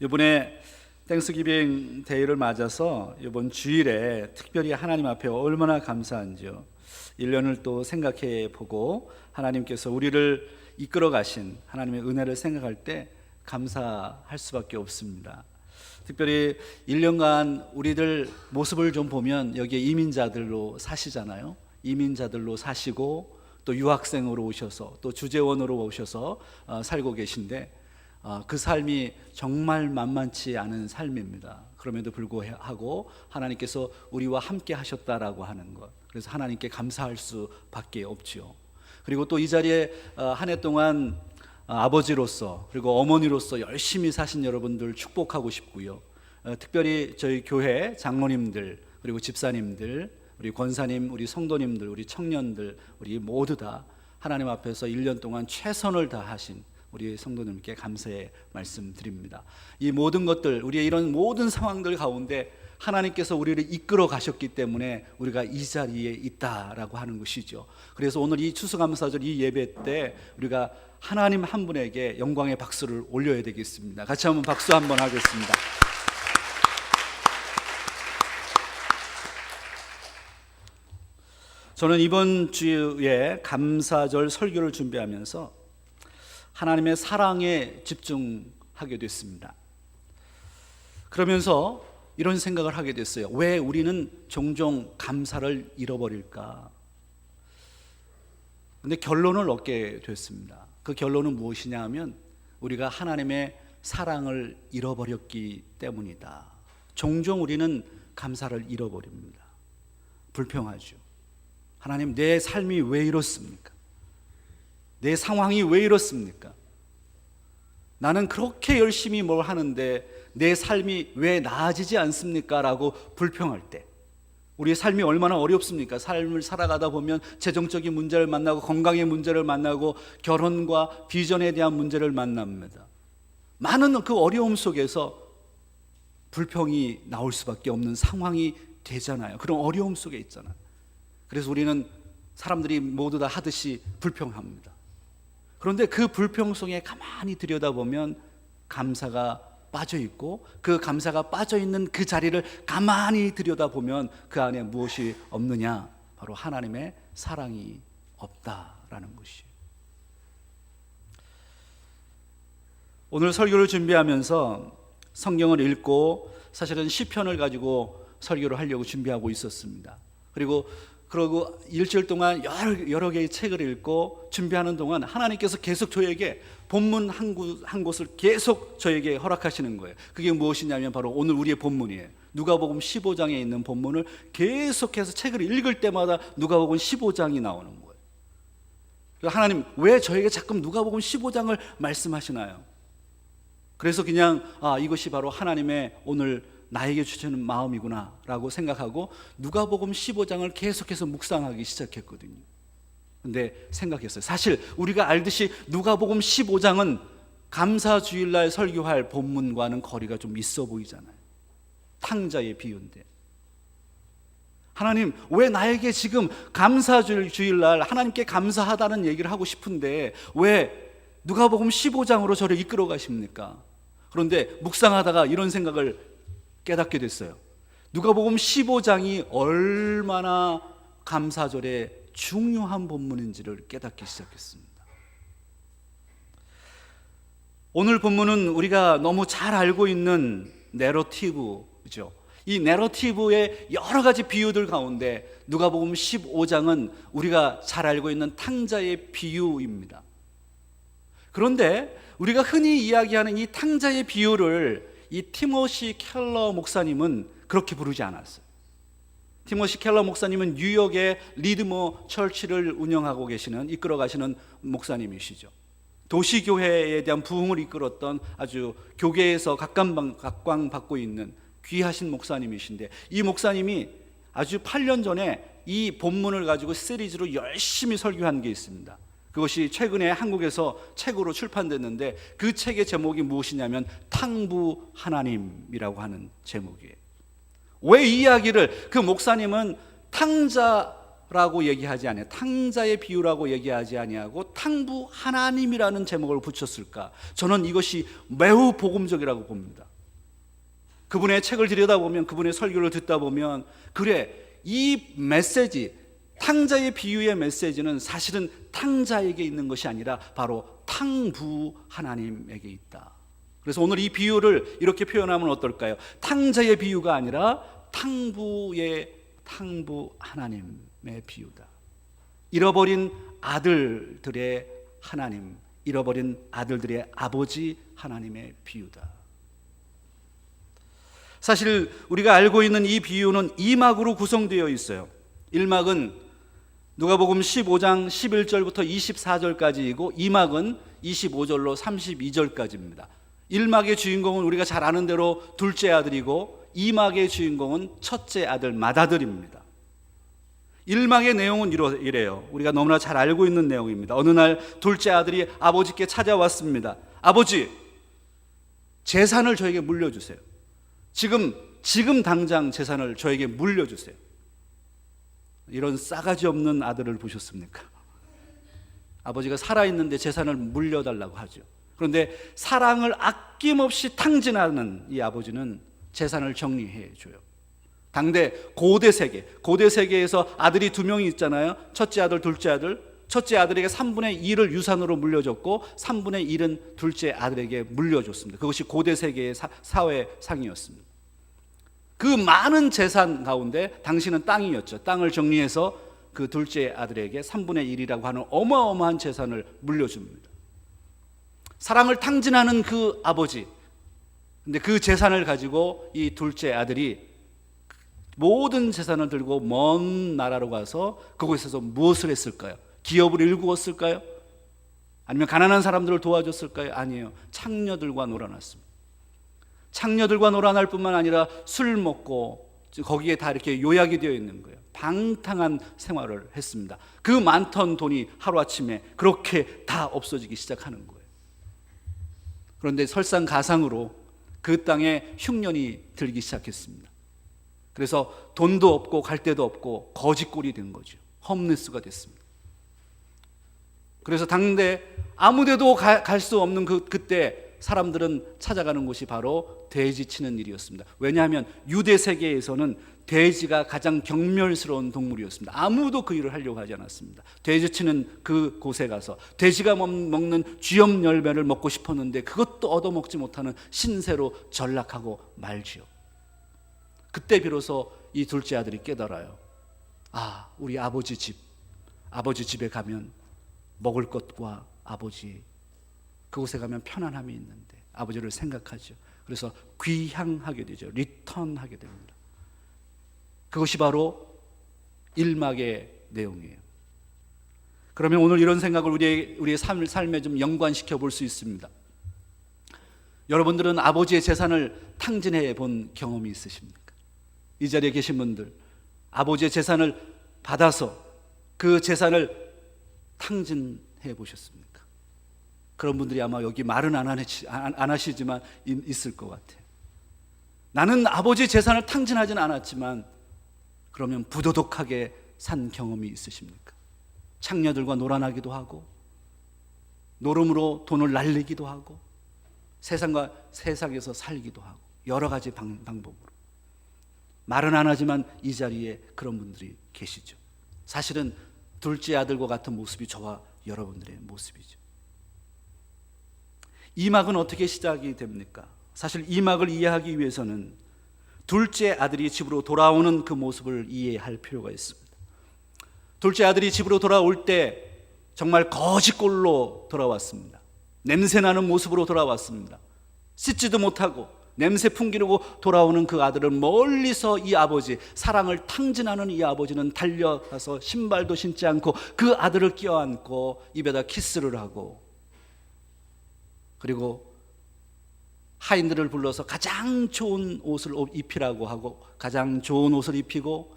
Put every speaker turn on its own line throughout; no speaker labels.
이번에 땡스기빙 데이를 맞아서 이번 주일에 특별히 하나님 앞에 얼마나 감사한지요. 1년을 또 생각해 보고 하나님께서 우리를 이끌어 가신 하나님의 은혜를 생각할 때 감사할 수밖에 없습니다. 특별히 1년간 우리들 모습을 좀 보면 여기에 이민자들로 사시잖아요. 이민자들로 사시고 또 유학생으로 오셔서 또 주재원으로 오셔서 어, 살고 계신데 어, 그 삶이 정말 만만치 않은 삶입니다. 그럼에도 불구하고 하나님께서 우리와 함께 하셨다라고 하는 것. 그래서 하나님께 감사할 수밖에 없지요. 그리고 또 이 자리에 어, 한해 동안 어, 아버지로서 그리고 어머니로서 열심히 사신 여러분들 축복하고 싶고요. 어, 특별히 저희 교회 장로님들 그리고 집사님들 우리 권사님, 우리 성도님들, 우리 청년들, 우리 모두 다 하나님 앞에서 1년 동안 최선을 다하신 우리 성도님께 감사의 말씀 드립니다. 이 모든 것들, 우리의 이런 모든 상황들 가운데 하나님께서 우리를 이끌어 가셨기 때문에 우리가 이 자리에 있다라고 하는 것이죠. 그래서 오늘 이 추수감사절 이 예배 때 우리가 하나님 한 분에게 영광의 박수를 올려야 되겠습니다. 같이 한번 박수 한번 하겠습니다. 저는 이번 주에 감사절 설교를 준비하면서 하나님의 사랑에 집중하게 됐습니다. 그러면서 이런 생각을 하게 됐어요. 왜 우리는 종종 감사를 잃어버릴까? 근데 결론을 얻게 됐습니다. 그 결론은 무엇이냐 하면 우리가 하나님의 사랑을 잃어버렸기 때문이다. 종종 우리는 감사를 잃어버립니다. 불평하죠. 하나님, 내 삶이 왜 이렇습니까? 내 상황이 왜 이렇습니까? 나는 그렇게 열심히 뭘 하는데 내 삶이 왜 나아지지 않습니까? 라고 불평할 때 우리의 삶이 얼마나 어렵습니까? 삶을 살아가다 보면 재정적인 문제를 만나고 건강의 문제를 만나고 결혼과 비전에 대한 문제를 만납니다. 많은 그 어려움 속에서 불평이 나올 수밖에 없는 상황이 되잖아요. 그런 어려움 속에 있잖아요. 그래서 우리는 사람들이 모두 다 하듯이 불평합니다. 그런데 그 불평 속에 가만히 들여다보면 감사가 빠져 있고 그 감사가 빠져 있는 그 자리를 가만히 들여다보면 그 안에 무엇이 없느냐? 바로 하나님의 사랑이 없다라는 것이에요. 오늘 설교를 준비하면서 성경을 읽고 사실은 시편을 가지고 설교를 하려고 준비하고 있었습니다. 그리고 그러고 일주일 동안 여러, 여러 개의 책을 읽고 준비하는 동안 하나님께서 계속 저에게 본문 한, 곳, 한 곳을 계속 저에게 허락하시는 거예요. 그게 무엇이냐면 바로 오늘 우리의 본문이에요. 누가복음 15장에 있는 본문을 계속해서 책을 읽을 때마다 누가복음 15장이 나오는 거예요. 하나님 왜 저에게 자꾸 누가복음 15장을 말씀하시나요? 그래서 그냥 아 이것이 바로 하나님의 오늘 나에게 주시는 마음이구나라고 생각하고 누가복음 15장을 계속해서 묵상하기 시작했거든요. 근데 생각했어요. 사실 우리가 알듯이 누가복음 15장은 감사 주일날 설교할 본문과는 거리가 좀 있어 보이잖아요. 탕자의 비유인데. 하나님, 왜 나에게 지금 감사 주일날 하나님께 감사하다는 얘기를 하고 싶은데 왜 누가복음 15장으로 저를 이끌어 가십니까? 그런데 묵상하다가 이런 생각을 깨닫게 됐어요. 누가복음 15장이 얼마나 감사절에 중요한 본문인지를 깨닫기 시작했습니다. 오늘 본문은 우리가 너무 잘 알고 있는 내러티브죠. 이 내러티브의 여러 가지 비유들 가운데 누가복음 15장은 우리가 잘 알고 있는 탕자의 비유입니다. 그런데 우리가 흔히 이야기하는 이 탕자의 비유를 이 티모시 켈러 목사님은 그렇게 부르지 않았어요. 티모시 켈러 목사님은 뉴욕의 리드모 철치를 운영하고 계시는 이끌어 가시는 목사님이시죠. 도시교회에 대한 부흥을 이끌었던 아주 교계에서 각광 받고 있는 귀하신 목사님이신데 이 목사님이 아주 8년 전에 이 본문을 가지고 시리즈로 열심히 설교한 게 있습니다. 그것이 최근에 한국에서 책으로 출판됐는데 그 책의 제목이 무엇이냐면 탕부 하나님이라고 하는 제목이에요. 왜이 이야기를 그 목사님은 탕자 라고 얘기하지 아니하 탕자의 비유라고 얘기하지 아니하고 탕부 하나님이라는 제목을 붙였을까? 저는 이것이 매우 복음적이라고 봅니다. 그분의 책을 들여다보면 그분의 설교를 듣다 보면 그래 이 메시지 탕자의 비유의 메시지는 사실은 탕자에게 있는 것이 아니라 바로 탕부 하나님에게 있다. 그래서 오늘 이 비유를 이렇게 표현하면 어떨까요? 탕자의 비유가 아니라 탕부의 탕부 하나님의 비유다. 잃어버린 아들들의 하나님, 잃어버린 아들들의 아버지 하나님의 비유다. 사실 우리가 알고 있는 이 비유는 2막으로 구성되어 있어요. 1막은 누가복음 15장 11절부터 24절까지이고 2막은 25절로 32절까지입니다. 1막의 주인공은 우리가 잘 아는 대로 둘째 아들이고 2막의 주인공은 첫째 아들 맏아들입니다. 1막의 내용은 이래요. 우리가 너무나 잘 알고 있는 내용입니다. 어느 날 둘째 아들이 아버지께 찾아왔습니다. 아버지, 재산을 저에게 물려주세요. 지금 지금 당장 재산을 저에게 물려주세요. 이런 싸가지 없는 아들을 보셨습니까? 아버지가 살아있는데 재산을 물려달라고 하죠. 그런데 사랑을 아낌없이 탕진하는 이 아버지는 재산을 정리해 줘요. 당대 고대 세계, 고대 세계에서 아들이 두 명이 있잖아요. 첫째 아들, 둘째 아들. 첫째 아들에게 3분의 1을 유산으로 물려줬고 3분의 1은 둘째 아들에게 물려줬습니다. 그것이 고대 세계의 사, 사회상이었습니다. 그 많은 재산 가운데 당신은 땅이었죠. 땅을 정리해서 그 둘째 아들에게 3분의 1이라고 하는 어마어마한 재산을 물려줍니다. 사랑을 탕진하는 그 아버지. 근데 그 재산을 가지고 이 둘째 아들이 모든 재산을 들고 먼 나라로 가서 그곳에서 무엇을 했을까요? 기업을 일구었을까요? 아니면 가난한 사람들을 도와줬을까요? 아니에요. 창녀들과 놀아났습니다. 창녀들과 놀아날 뿐만 아니라 술 먹고 거기에 다 이렇게 요약이 되어 있는 거예요. 방탕한 생활을 했습니다. 그 많던 돈이 하루아침에 그렇게 다 없어지기 시작하는 거예요. 그런데 설상가상으로 그 땅에 흉년이 들기 시작했습니다. 그래서 돈도 없고 갈 데도 없고 거지꼴이 된 거죠. 홈리스가 됐습니다. 그래서 당대 아무데도 갈 수 없는 그 그때 사람들은 찾아가는 곳이 바로 돼지 치는 일이었습니다. 왜냐하면 유대 세계에서는 돼지가 가장 경멸스러운 동물이었습니다. 아무도 그 일을 하려고 하지 않았습니다. 돼지 치는 그 곳에 가서 돼지가 먹는 쥐염 열매를 먹고 싶었는데 그것도 얻어먹지 못하는 신세로 전락하고 말지요. 그때 비로소 이 둘째 아들이 깨달아요. 아, 우리 아버지 집, 아버지 집에 가면 먹을 것과 아버지 그곳에 가면 편안함이 있는데 아버지를 생각하죠. 그래서 귀향하게 되죠. 리턴하게 됩니다. 그것이 바로 일막의 내용이에요. 그러면 오늘 이런 생각을 우리의, 우리의 삶, 삶에 좀 연관시켜 볼 수 있습니다. 여러분들은 아버지의 재산을 탕진해 본 경험이 있으십니까? 이 자리에 계신 분들, 아버지의 재산을 받아서 그 재산을 탕진해 보셨습니까? 그런 분들이 아마 여기 말은 안, 하시, 안 하시지만 있을 것 같아요. 나는 아버지 재산을 탕진하진 않았지만 그러면 부도덕하게 산 경험이 있으십니까? 창녀들과 놀아나기도 하고 노름으로 돈을 날리기도 하고 세상과 세상에서 살기도 하고 여러 가지 방, 방법으로 말은 안 하지만 이 자리에 그런 분들이 계시죠. 사실은 둘째 아들과 같은 모습이 저와 여러분들의 모습이죠. 이 막은 어떻게 시작이 됩니까? 사실 이 막을 이해하기 위해서는 둘째 아들이 집으로 돌아오는 그 모습을 이해할 필요가 있습니다. 둘째 아들이 집으로 돌아올 때 정말 거지꼴로 돌아왔습니다. 냄새나는 모습으로 돌아왔습니다. 씻지도 못하고 냄새 풍기려고 돌아오는 그 아들은 멀리서 이 아버지, 사랑을 탕진하는 이 아버지는 달려가서 신발도 신지 않고 그 아들을 껴안고 입에다 키스를 하고 그리고 하인들을 불러서 가장 좋은 옷을 입히라고 하고 가장 좋은 옷을 입히고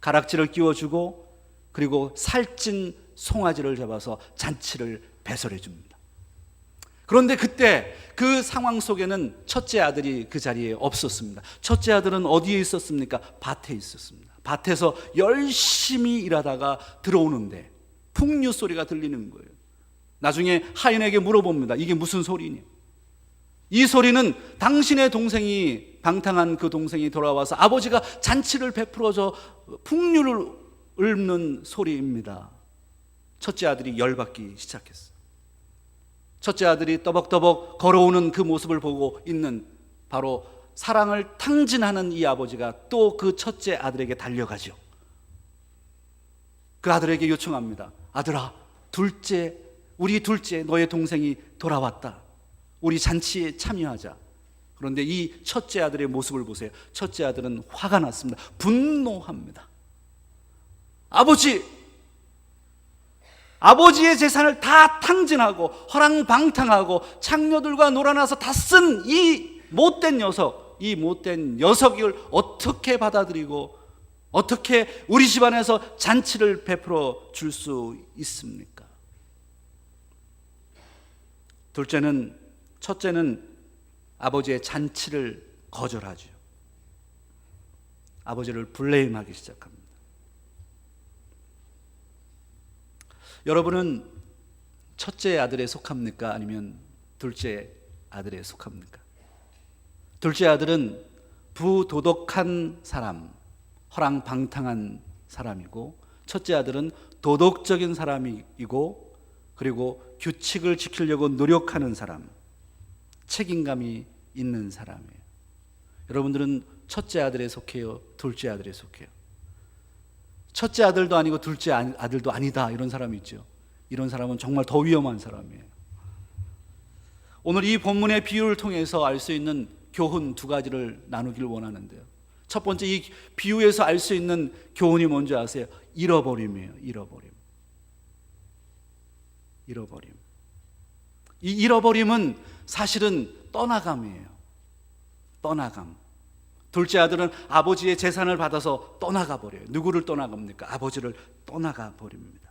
가락지를 끼워주고 그리고 살찐 송아지를 잡아서 잔치를 배설해 줍니다. 그런데 그때 그 상황 속에는 첫째 아들이 그 자리에 없었습니다. 첫째 아들은 어디에 있었습니까? 밭에 있었습니다. 밭에서 열심히 일하다가 들어오는데 풍류 소리가 들리는 거예요. 나중에 하인에게 물어봅니다. 이게 무슨 소리냐? 이 소리는 당신의 동생이 방탕한 그 동생이 돌아와서 아버지가 잔치를 베풀어줘 풍류를 읊는 소리입니다. 첫째 아들이 열받기 시작했어. 첫째 아들이 떠벅떠벅 걸어오는 그 모습을 보고 있는 바로 사랑을 탕진하는 이 아버지가 또 그 첫째 아들에게 달려가죠. 그 아들에게 요청합니다. 아들아, 둘째, 우리 둘째, 너의 동생이 돌아왔다. 우리 잔치에 참여하자. 그런데 이 첫째 아들의 모습을 보세요. 첫째 아들은 화가 났습니다. 분노합니다. 아버지, 아버지의 재산을 다 탕진하고 허랑방탕하고 창녀들과 놀아나서 다 쓴 이 못된 녀석, 이 못된 녀석을 어떻게 받아들이고 어떻게 우리 집안에서 잔치를 베풀어 줄 수 있습니까? 둘째는 첫째는 아버지의 잔치를 거절하죠. 아버지를 블레임하기 시작합니다. 여러분은 첫째 아들에 속합니까? 아니면 둘째 아들에 속합니까? 둘째 아들은 부도덕한 사람, 허랑방탕한 사람이고 첫째 아들은 도덕적인 사람이고 그리고 규칙을 지키려고 노력하는 사람, 책임감이 있는 사람이에요. 여러분들은 첫째 아들에 속해요, 둘째 아들에 속해요. 첫째 아들도 아니고 둘째 아들도 아니다 이런 사람이 있죠. 이런 사람은 정말 더 위험한 사람이에요. 오늘 이 본문의 비유를 통해서 알 수 있는 교훈 두 가지를 나누길 원하는데요. 첫 번째 이 비유에서 알 수 있는 교훈이 뭔지 아세요? 잃어버림이에요. 잃어버림. 잃어버림. 이 잃어버림은 사실은 떠나감이에요. 떠나감. 둘째 아들은 아버지의 재산을 받아서 떠나가 버려요. 누구를 떠나갑니까? 아버지를 떠나가 버립니다.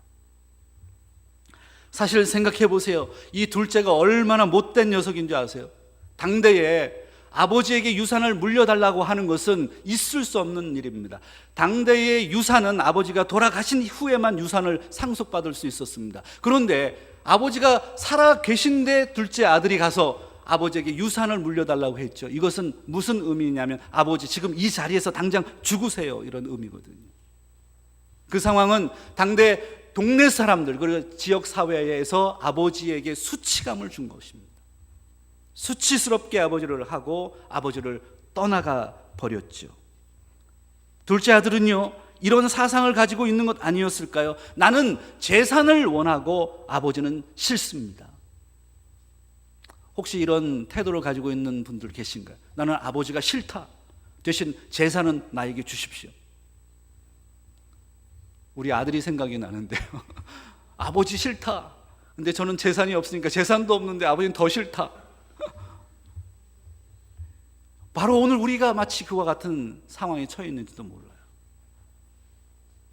사실 생각해 보세요. 이 둘째가 얼마나 못된 녀석인 줄 아세요? 당대에 아버지에게 유산을 물려달라고 하는 것은 있을 수 없는 일입니다. 당대의 유산은 아버지가 돌아가신 후에만 유산을 상속받을 수 있었습니다. 그런데 아버지가 살아 계신데 둘째 아들이 가서 아버지에게 유산을 물려달라고 했죠. 이것은 무슨 의미냐면 아버지 지금 이 자리에서 당장 죽으세요 이런 의미거든요. 그 상황은 당대 동네 사람들 그리고 지역 사회에서 아버지에게 수치감을 준 것입니다. 수치스럽게 아버지를 하고 아버지를 떠나가 버렸죠. 둘째 아들은요, 이런 사상을 가지고 있는 것 아니었을까요? 나는 재산을 원하고 아버지는 싫습니다. 혹시 이런 태도를 가지고 있는 분들 계신가요? 나는 아버지가 싫다. 대신 재산은 나에게 주십시오. 우리 아들이 생각이 나는데요. 아버지 싫다. 근데 저는 재산이 없으니까 재산도 없는데 아버지는 더 싫다. 바로 오늘 우리가 마치 그와 같은 상황에 처해 있는지도 몰라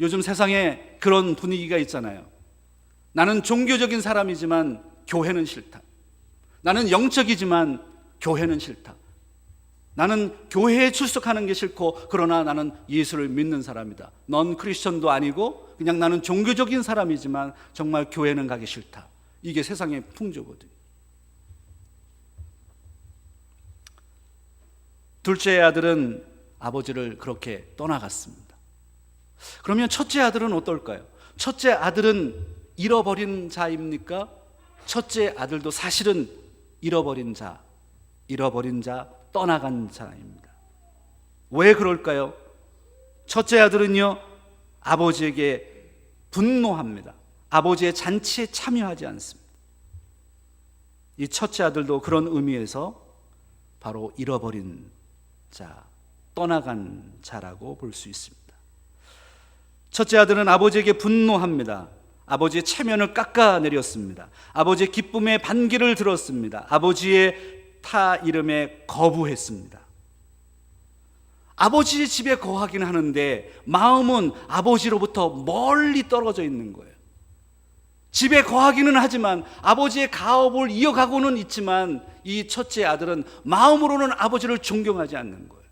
요. 요즘 세상에 그런 분위기가 있잖아요. 나는 종교적인 사람이지만 교회는 싫다. 나는 영적이지만 교회는 싫다. 나는 교회에 출석하는 게 싫고 그러나 나는 예수를 믿는 사람이다. 넌 크리스천도 아니고 그냥 나는 종교적인 사람이지만 정말 교회는 가기 싫다. 이게 세상의 풍조거든. 둘째 아들은 아버지를 그렇게 떠나갔습니다. 그러면 첫째 아들은 어떨까요? 첫째 아들은 잃어버린 자입니까? 첫째 아들도 사실은 잃어버린 자, 잃어버린 자, 떠나간 자입니다. 왜 그럴까요? 첫째 아들은요, 아버지에게 분노합니다. 아버지의 잔치에 참여하지 않습니다. 이 첫째 아들도 그런 의미에서 바로 잃어버린 자, 떠나간 자라고 볼 수 있습니다. 첫째 아들은 아버지에게 분노합니다. 아버지의 체면을 깎아내렸습니다. 아버지의 기쁨의 반기를 들었습니다. 아버지의 타 이름에 거부했습니다. 아버지 집에 거하기는 하는데 마음은 아버지로부터 멀리 떨어져 있는 거예요. 집에 거하기는 하지만 아버지의 가업을 이어가고는 있지만 이 첫째 아들은 마음으로는 아버지를 존경하지 않는 거예요.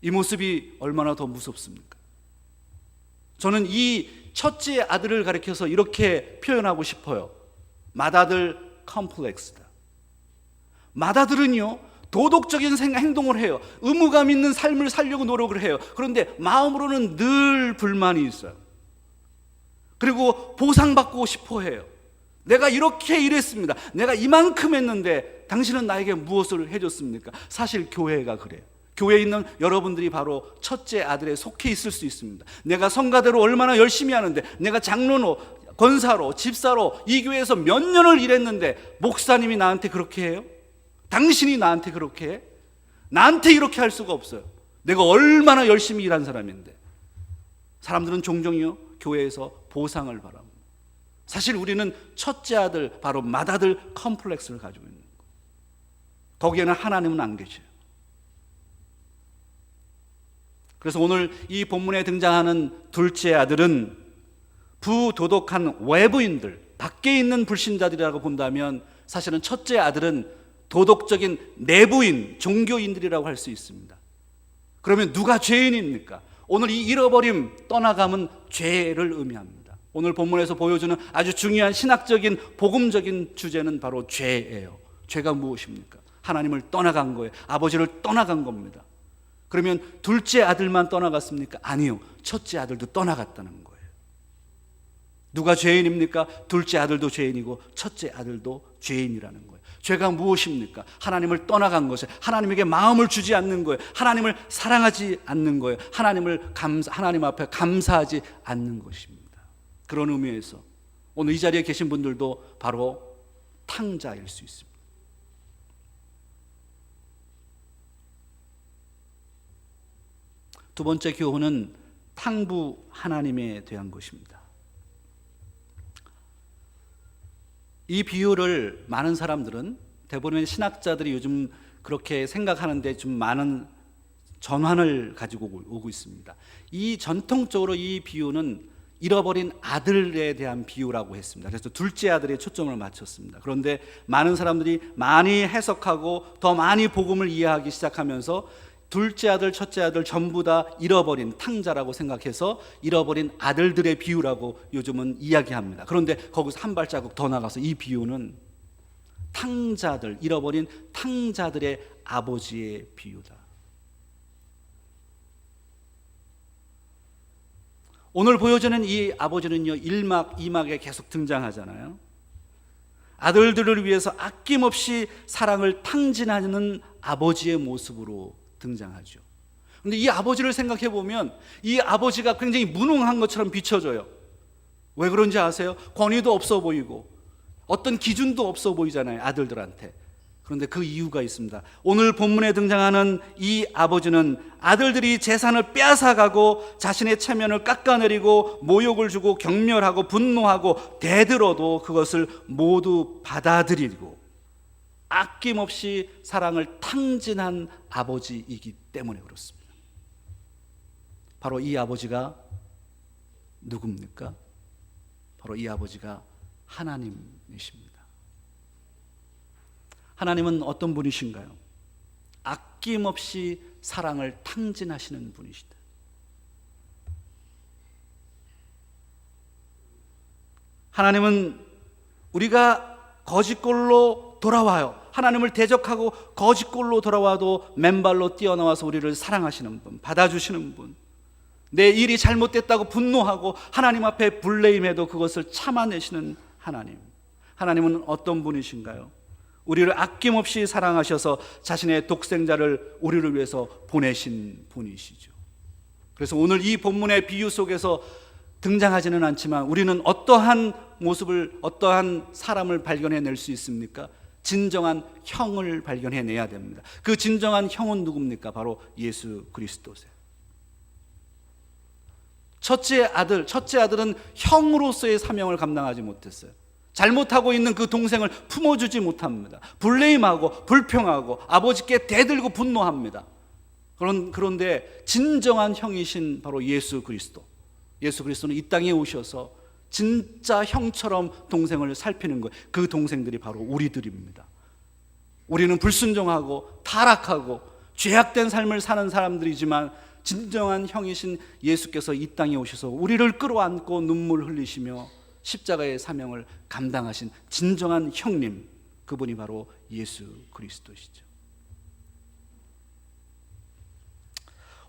이 모습이 얼마나 더 무섭습니까? 저는 이 첫째 아들을 가리켜서 이렇게 표현하고 싶어요. 맏아들 컴플렉스다. 맏아들은요, 도덕적인 생- 행동을 해요. 의무감 있는 삶을 살려고 노력을 해요. 그런데 마음으로는 늘 불만이 있어요. 그리고 보상받고 싶어 해요. 내가 이렇게 일했습니다. 내가 이만큼 했는데 당신은 나에게 무엇을 해줬습니까? 사실 교회가 그래요. 교회에 있는 여러분들이 바로 첫째 아들에 속해 있을 수 있습니다. 내가 성가대로 얼마나 열심히 하는데, 내가 장로로, 권사로, 집사로 이 교회에서 몇 년을 일했는데, 목사님이 나한테 그렇게 해요? 당신이 나한테 그렇게 해? 나한테 이렇게 할 수가 없어요. 내가 얼마나 열심히 일한 사람인데. 사람들은 종종요, 교회에서 보상을 바랍니다. 사실 우리는 첫째 아들, 바로 맏아들 컴플렉스를 가지고 있는 거예요. 거기에는 하나님은 안 계셔요. 그래서 오늘 이 본문에 등장하는 둘째 아들은 부도덕한 외부인들, 밖에 있는 불신자들이라고 본다면 사실은 첫째 아들은 도덕적인 내부인, 종교인들이라고 할 수 있습니다. 그러면 누가 죄인입니까? 오늘 이 잃어버림, 떠나감은 죄를 의미합니다. 오늘 본문에서 보여주는 아주 중요한 신학적인, 복음적인 주제는 바로 죄예요. 죄가 무엇입니까? 하나님을 떠나간 거예요. 아버지를 떠나간 겁니다. 그러면 둘째 아들만 떠나갔습니까? 아니요. 첫째 아들도 떠나갔다는 거예요. 누가 죄인입니까? 둘째 아들도 죄인이고 첫째 아들도 죄인이라는 거예요. 죄가 무엇입니까? 하나님을 떠나간 것에 하나님에게 마음을 주지 않는 거예요. 하나님을 사랑하지 않는 거예요. 하나님을 감사, 하나님 앞에 감사하지 않는 것입니다. 그런 의미에서 오늘 이 자리에 계신 분들도 바로 탕자일 수 있습니다. 두 번째 교훈은 탕부 하나님에 대한 것입니다. 이 비유를 많은 사람들은 대부분의 신학자들이 요즘 그렇게 생각하는데 좀 많은 전환을 가지고 오고 있습니다. 이 전통적으로 이 비유는 잃어버린 아들에 대한 비유라고 했습니다. 그래서 둘째 아들에 초점을 맞췄습니다. 그런데 많은 사람들이 많이 해석하고 더 많이 복음을 이해하기 시작하면서 둘째 아들, 첫째 아들 전부 다 잃어버린 탕자라고 생각해서 잃어버린 아들들의 비유라고 요즘은 이야기합니다. 그런데 거기서 한 발자국 더 나가서 이 비유는 탕자들, 잃어버린 탕자들의 아버지의 비유다. 오늘 보여주는 이 아버지는요, 1막, 2막에 계속 등장하잖아요. 아들들을 위해서 아낌없이 사랑을 탕진하는 아버지의 모습으로 등장하죠. 근데 이 아버지를 생각해 보면 이 아버지가 굉장히 무능한 것처럼 비춰져요. 왜 그런지 아세요? 권위도 없어 보이고 어떤 기준도 없어 보이잖아요. 아들들한테. 그런데 그 이유가 있습니다. 오늘 본문에 등장하는 이 아버지는 아들들이 재산을 빼앗아가고 자신의 체면을 깎아내리고 모욕을 주고 경멸하고 분노하고 대들어도 그것을 모두 받아들이고 아낌없이 사랑을 탕진한 아버지이기 때문에 그렇습니다. 바로 이 아버지가 누굽니까? 바로 이 아버지가 하나님이십니다. 하나님은 어떤 분이신가요? 아낌없이 사랑을 탕진하시는 분이시다. 하나님은 우리가 거짓골로 돌아와요. 하나님을 대적하고 거짓골로 돌아와도 맨발로 뛰어나와서 우리를 사랑하시는 분, 받아주시는 분. 내 일이 잘못됐다고 분노하고 하나님 앞에 불레임해도 그것을 참아내시는 하나님. 하나님은 어떤 분이신가요? 우리를 아낌없이 사랑하셔서 자신의 독생자를 우리를 위해서 보내신 분이시죠. 그래서 오늘 이 본문의 비유 속에서 등장하지는 않지만 우리는 어떠한 모습을 어떠한 사람을 발견해낼 수 있습니까? 진정한 형을 발견해내야 됩니다. 그 진정한 형은 누굽니까? 바로 예수 그리스도세요. 첫째 아들, 첫째 아들은 형으로서의 사명을 감당하지 못했어요. 잘못하고 있는 그 동생을 품어주지 못합니다. 불레임하고 불평하고 아버지께 대들고 분노합니다. 그런 그런데 진정한 형이신 바로 예수 그리스도. 예수 그리스도는 이 땅에 오셔서 진짜 형처럼 동생을 살피는 거예요. 그 동생들이 바로 우리들입니다. 우리는 불순종하고 타락하고 죄악된 삶을 사는 사람들이지만 진정한 형이신 예수께서 이 땅에 오셔서 우리를 끌어안고 눈물 흘리시며 십자가의 사명을 감당하신 진정한 형님 그분이 바로 예수 그리스도시죠.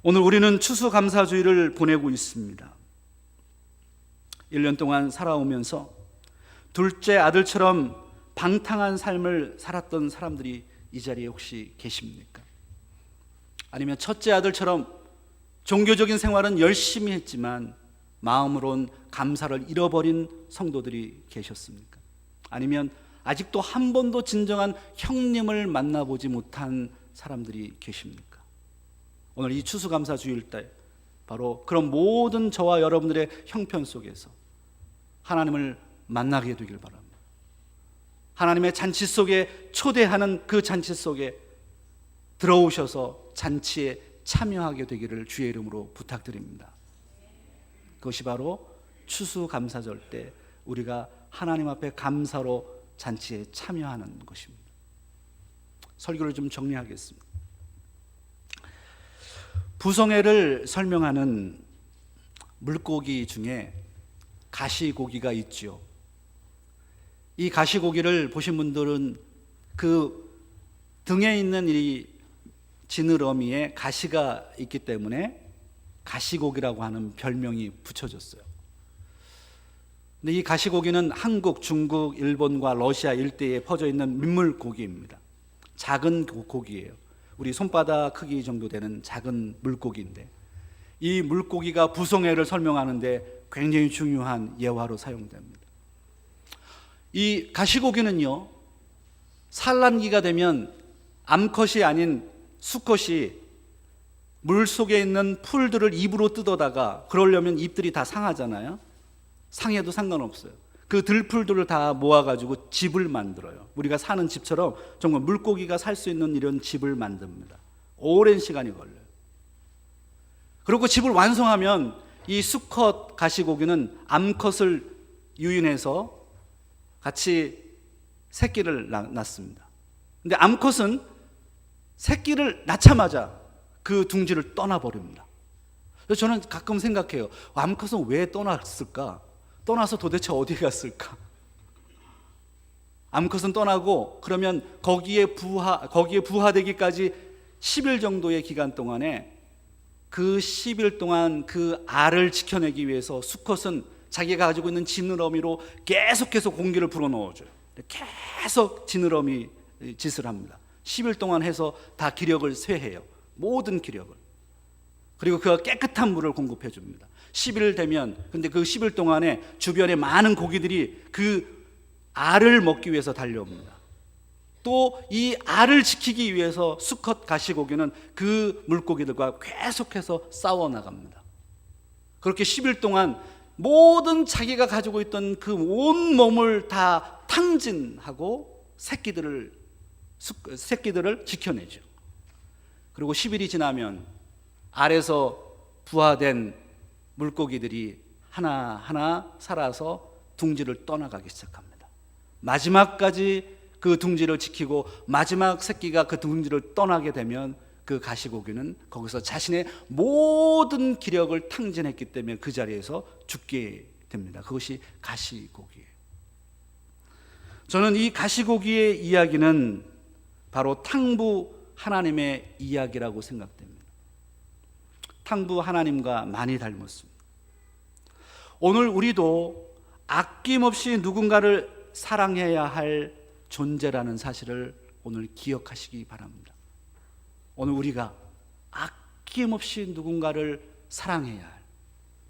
오늘 우리는 추수감사주의를 보내고 있습니다. 1년 동안 살아오면서 둘째 아들처럼 방탕한 삶을 살았던 사람들이 이 자리에 혹시 계십니까? 아니면 첫째 아들처럼 종교적인 생활은 열심히 했지만 마음으론 감사를 잃어버린 성도들이 계셨습니까? 아니면 아직도 한 번도 진정한 형님을 만나보지 못한 사람들이 계십니까? 오늘 이 추수감사 주일 때 바로 그런 모든 저와 여러분들의 형편 속에서 하나님을 만나게 되길 바랍니다. 하나님의 잔치 속에 초대하는 그 잔치 속에 들어오셔서 잔치에 참여하게 되기를 주의 이름으로 부탁드립니다. 그것이 바로 추수감사절 때 우리가 하나님 앞에 감사로 잔치에 참여하는 것입니다. 설교를 좀 정리하겠습니다. 부성애를 설명하는 물고기 중에 가시고기가 있지요. 이 가시고기를 보신 분들은 그 등에 있는 이 지느러미에 가시가 있기 때문에 가시고기라고 하는 별명이 붙여졌어요. 근데 이 가시고기는 한국, 중국, 일본과 러시아 일대에 퍼져 있는 민물 고기입니다. 작은 고기예요. 우리 손바닥 크기 정도 되는 작은 물고기인데 이 물고기가 부성애를 설명하는데 굉장히 중요한 예화로 사용됩니다. 이 가시고기는요, 산란기가 되면 암컷이 아닌 수컷이 물 속에 있는 풀들을 입으로 뜯어다가 그러려면 잎들이 다 상하잖아요. 상해도 상관없어요. 그 들풀들을 다 모아가지고 집을 만들어요. 우리가 사는 집처럼 정말 물고기가 살 수 있는 이런 집을 만듭니다. 오랜 시간이 걸려요. 그리고 집을 완성하면 이 수컷 가시고기는 암컷을 유인해서 같이 새끼를 낳습니다. 근데 암컷은 새끼를 낳자마자 그 둥지를 떠나버립니다. 그래서 저는 가끔 생각해요. 암컷은 왜 떠났을까? 떠나서 도대체 어디 갔을까? 암컷은 떠나고 그러면 거기에 부하 거기에 부하되기까지 10일 정도의 기간 동안에 그 10일 동안 그 알을 지켜내기 위해서 수컷은 자기가 가지고 있는 지느러미로 계속해서 공기를 불어넣어줘요. 계속 지느러미 짓을 합니다. 10일 동안 해서 다 기력을 쇠해요. 모든 기력을. 그리고 그가 깨끗한 물을 공급해 줍니다. 10일 되면 근데 그 10일 동안에 주변에 많은 고기들이 그 알을 먹기 위해서 달려옵니다. 또 이 알을 지키기 위해서 수컷 가시고기는 그 물고기들과 계속해서 싸워 나갑니다. 그렇게 10일 동안 모든 자기가 가지고 있던 그 온 몸을 다 탕진하고 새끼들을 새끼들을 지켜내죠. 그리고 10일이 지나면 알에서 부화된 물고기들이 하나하나 살아서 둥지를 떠나가기 시작합니다. 마지막까지 그 둥지를 지키고 마지막 새끼가 그 둥지를 떠나게 되면 그 가시고기는 거기서 자신의 모든 기력을 탕진했기 때문에 그 자리에서 죽게 됩니다. 그것이 가시고기예요. 저는 이 가시고기의 이야기는 바로 탕부 하나님의 이야기라고 생각됩니다. 탕부 하나님과 많이 닮았습니다. 오늘 우리도 아낌없이 누군가를 사랑해야 할 존재라는 사실을 오늘 기억하시기 바랍니다. 오늘 우리가 아낌없이 누군가를 사랑해야 할,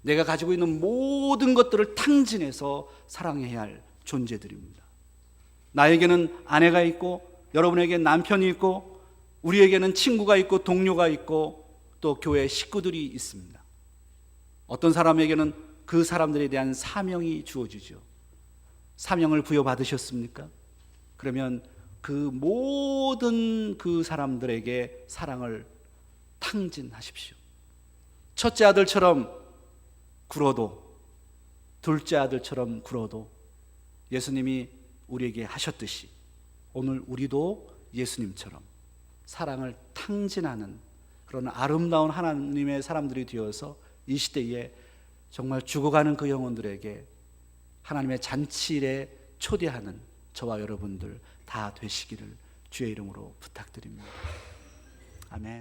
내가 가지고 있는 모든 것들을 탕진해서 사랑해야 할 존재들입니다. 나에게는 아내가 있고, 여러분에게 남편이 있고, 우리에게는 친구가 있고, 동료가 있고, 또 교회 식구들이 있습니다. 어떤 사람에게는 그 사람들에 대한 사명이 주어지죠. 사명을 부여받으셨습니까? 그러면 그 모든 그 사람들에게 사랑을 탕진하십시오. 첫째 아들처럼 굴어도 둘째 아들처럼 굴어도 예수님이 우리에게 하셨듯이 오늘 우리도 예수님처럼 사랑을 탕진하는 그런 아름다운 하나님의 사람들이 되어서 이 시대에 정말 죽어가는 그 영혼들에게 하나님의 잔치일에 초대하는 저와 여러분들 다 되시기를 주의 이름으로 부탁드립니다. 아멘.